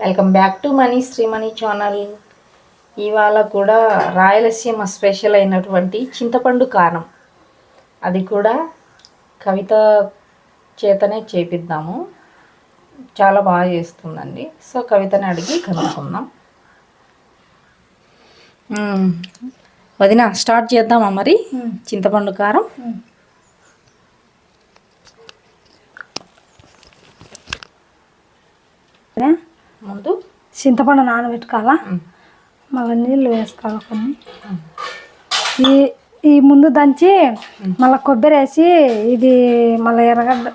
Welcome back to Mani Srimani channel. ఇవాళ కూడా Rayalaseema special అయినటువంటి చింతపండు కారం. అది కూడా కవిత చేతనే చేపిద్దాము. చాలా బాగా చేస్తుందండి. సో కవితని అడిగి కనుక్కుందాం. వదిన స్టార్ట్ చేద్దామా మరి? చింతపండు కారం. ముందు చింతపండు నానబెట్టుకోవాలా. మళ్ళీ నీళ్ళు వేసుకోవాలి కొన్ని ఈ ఈ ముందు దంచి మళ్ళీ కొబ్బరి వేసి ఇది మళ్ళీ ఎర్రగడ్డ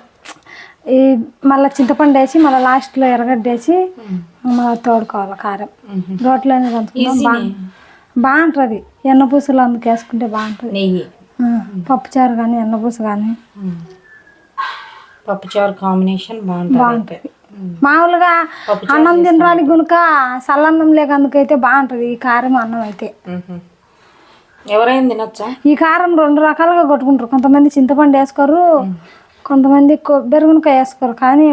ఈ మళ్ళీ చింతపండు వేసి మళ్ళీ లాస్ట్లో ఎర్రగడ్డ వేసి మళ్ళీ తోడుకోవాలి కారం. రోట్లోనే దంచుకుంటాం బా బాగుంటుంది. ఎన్నపూసలు అందుకు వేసుకుంటే బాగుంటుంది. నెయ్యి. పప్పుచారు కానీ ఎన్నపూస కానీ. మ్మ్. పప్పుచారు కాంబినేషన్ బాగుంటుంది. బాగుంటుంది. మామూలుగా అన్నం తినడానికి గునుక సల్లన్నం లేకందుకైతే బాగుంటుంది. ఈ కారం అన్నం అయితే. ఎవరైనా తినొచ్చా? ఈ కారం రెండు రకాలుగా కొట్టుకుంటారు. కొంతమంది చింతపండు వేసుకోరు కొంతమంది కొబ్బరి గునక వేసుకోరు. కానీ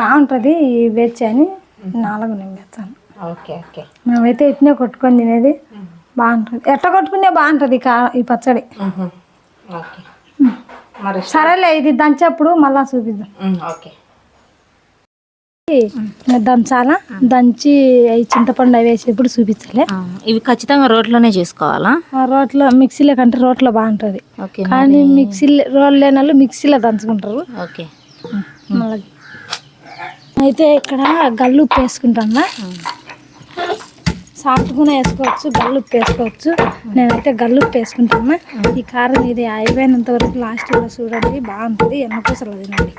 బాగుంటుంది ఈ వెజ్ అని నాలుగు నేను వేస్తాను ఓకే ఓకే. మేమైతే ఇట్నే కొట్టుకొని తినేది బాగుంటుంది. ఎట్ట కొట్టుకునే బాగుంటుంది ఈ పచ్చడి. సరేలే ఇది దంచేప్పుడు మళ్ళా చూపిద్దాం. ఓకే. దంచాలా? దంచి చింతపండు అవి వేసేప్పుడు చూపించలే. ఇవి ఖచ్చితంగా రోట్లోనే చేసుకోవాలా? ఆ రోట్లో మిక్సీలో కంటే రోట్లో బాగుంటుంది. కానీ మిక్సీలో రోల్ లేని వాళ్ళు మిక్సీలో దంచుకుంటారు. ఓకే. అయితే ఇక్కడ గల్లు ఉప్పు వేసుకుంటాను సాఫ్ట్ కూడా వేసుకోవచ్చు గల్లు ఉప్పు వేసుకోవచ్చు. నేనైతే గల్లు ఉప్పు వేసుకుంటాను ఈ కారం ఇది అయిపోయినంత వరకు లాస్ట్లో చూడండి బాగుంటుంది. ఎన్నపూసలు తినండి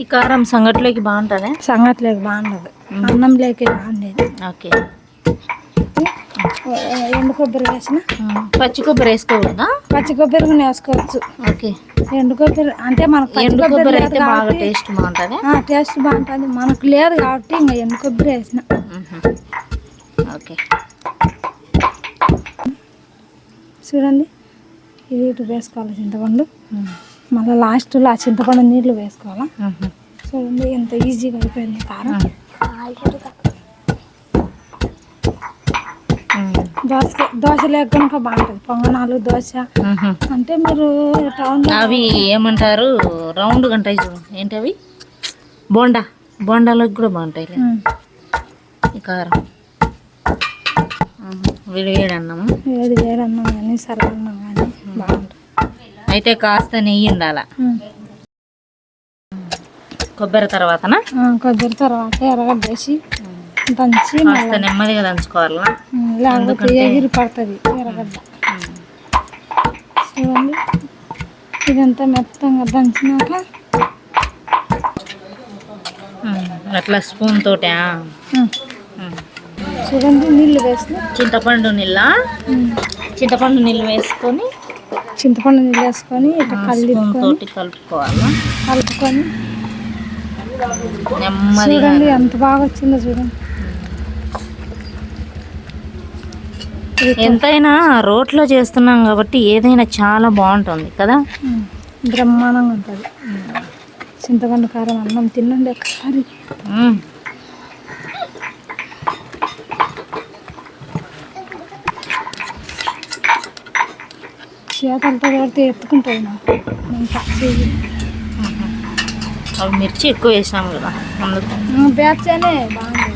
ఈ కారం సంగట్లోకి బాగుంటుందా? సంగట్లేక బాగుండదు. అన్నం లేక బాగుండేది. ఓకే. ఎండు కొబ్బరి వేసిన. పచ్చి కొబ్బరి వేసుకోకూడదా? పచ్చి కొబ్బరి కూడా వేసుకోవచ్చు. ఓకే. ఎండు కొబ్బరి అంటే మనకు ఎండు కొబ్బరి అయితే బాగా టేస్ట్ బాగుంటుంది? ఆ, టేస్ట్ బాగుంటుంది. మనకు లేదు కాబట్టి ఇంకా ఎండు కొబ్బరి వేసిన. ఓకే. చూడండి. ఇది ఇటు వేసుకోవాలి చింతపండు. మళ్ళీ లాస్ట్లో ఆ చింతపండు నీళ్ళు వేసుకోవాలా? చూడండి ఎంత ఈజీగా అయిపోయింది కారం. దోశ దోశ లేకుండా బాగుంటుంది. పొంగనాలు దోశ. అంటే మీరు టౌన్లో అవి ఏమంటారు? రౌండ్ ఉంటాయి చూడు. ఏంటి అవి? బోండా. బోండాలకు కూడా బాగుంటాయి ఈ కారం. వేడి వేడి అన్నము వేడి వేడి అన్నం కానీ సరళన్నం కానీ బాగుంటుంది. అయితే కాస్త నెయ్యి ఉండాల. కొబ్బరి తర్వాతనా? ఆ, కొబ్బరి తర్వాత ఎర్రగడ్డ వేసి దంచి కాస్త నెమ్మదిగా దంచుకోవాలా? ఉమ్, లేకపోతే ఎగిరి పడుతుంది ఎర్రగడ్డ. చూడండి. ఇదంతా మెత్తంగా దంచినాక అట్లా స్పూన్ తోటే చూడండి నీళ్ళు వేసి చింతపండు నీళ్ళ? చింతపండు నీళ్ళు వేసుకొని చింతపండు నీళ్ళు వేసుకొని ఇట్లా కలిపుకొని కలుపుకోవాలా? కలుపుకొని చూడండి ఎంత బాగా వచ్చిందో చూడండి. ఎంతైనా రోట్లో చేస్తున్నాం కాబట్టి ఏదైనా చాలా బాగుంటుంది కదా? బ్రహ్మాండంగా ఉంటుంది. చింతపండు కారం అన్నం తినండి ఒకసారి చేతలతో పెడితే ఎత్తుకుంటుంది నాకు. అవి మిర్చి ఎక్కువ వేసినాం కదా అందుకు బ్యాచ్నే బాగుంది.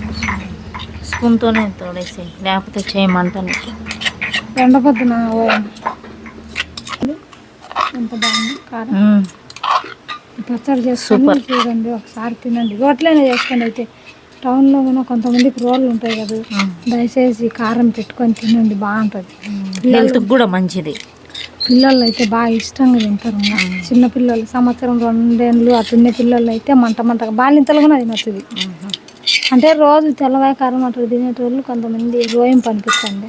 స్పూన్తోనే తోడేసి లేకపోతే చేయమంటాను. ఎండపొద్దున ఎంత బాగుంది కారం. పచ్చడి చేసుకొని చూడండి ఒకసారి తినండి. రోట్లైనా చేసుకోండి అయితే టౌన్లో కూడా కొంతమందికి రోళ్ళు ఉంటాయి కదా. దయచేసి కారం పెట్టుకొని తినండి బాగుంటుంది. హెల్త్కి కూడా మంచిది. పిల్లలు అయితే బాగా ఇష్టంగా తింటారు. ఇంకా. చిన్న పిల్లలు సంవత్సరం రెండేళ్ళు ఆ తిన్న పిల్లలు అయితే మంట మంటగా బాలింతలు కూడా తినొచ్చుది. అంటే రోజు తెల్లవాయ కారం అట్లా తినేటోళ్ళు కొంతమంది రోయం పనిపించండి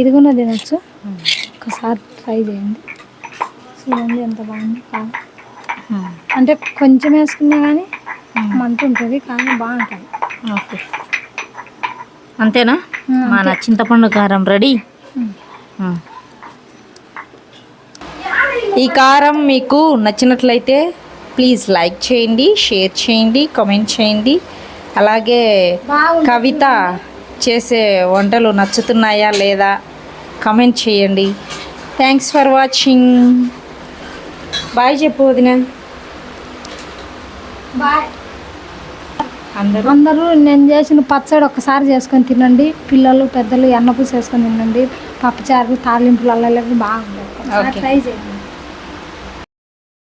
ఇది కూడా తినొచ్చు. ఒకసారి ట్రై చేయండి. చూడండి ఎంత బాగుంది. అంటే కొంచెం వేసుకున్నా కానీ మంట ఉంటుంది కానీ బాగుంటుంది. ఓకే. అంతేనా? మన చింతపండు కారం రెడీ. ఈ కారం మీకు నచ్చినట్లయితే ప్లీజ్ లైక్ చేయండి షేర్ చేయండి కామెంట్ చేయండి. అలాగే కవిత చేసే వంటలు నచ్చుతున్నాయా లేదా కమెంట్ చేయండి. థ్యాంక్స్ ఫర్ వాచింగ్ బాయ్ చెప్పు వదిన. బాయ్ అందరూ? అందరూ నేను చేసిన పచ్చడి ఒక్కసారి చేసుకొని తినండి. పిల్లలు పెద్దలు ఎన్నపూస వేసుకొని తినండి. పప్పుచారు తాలింపులు అల్లలకి బాగుంది Okay. ట్రై చేయండి.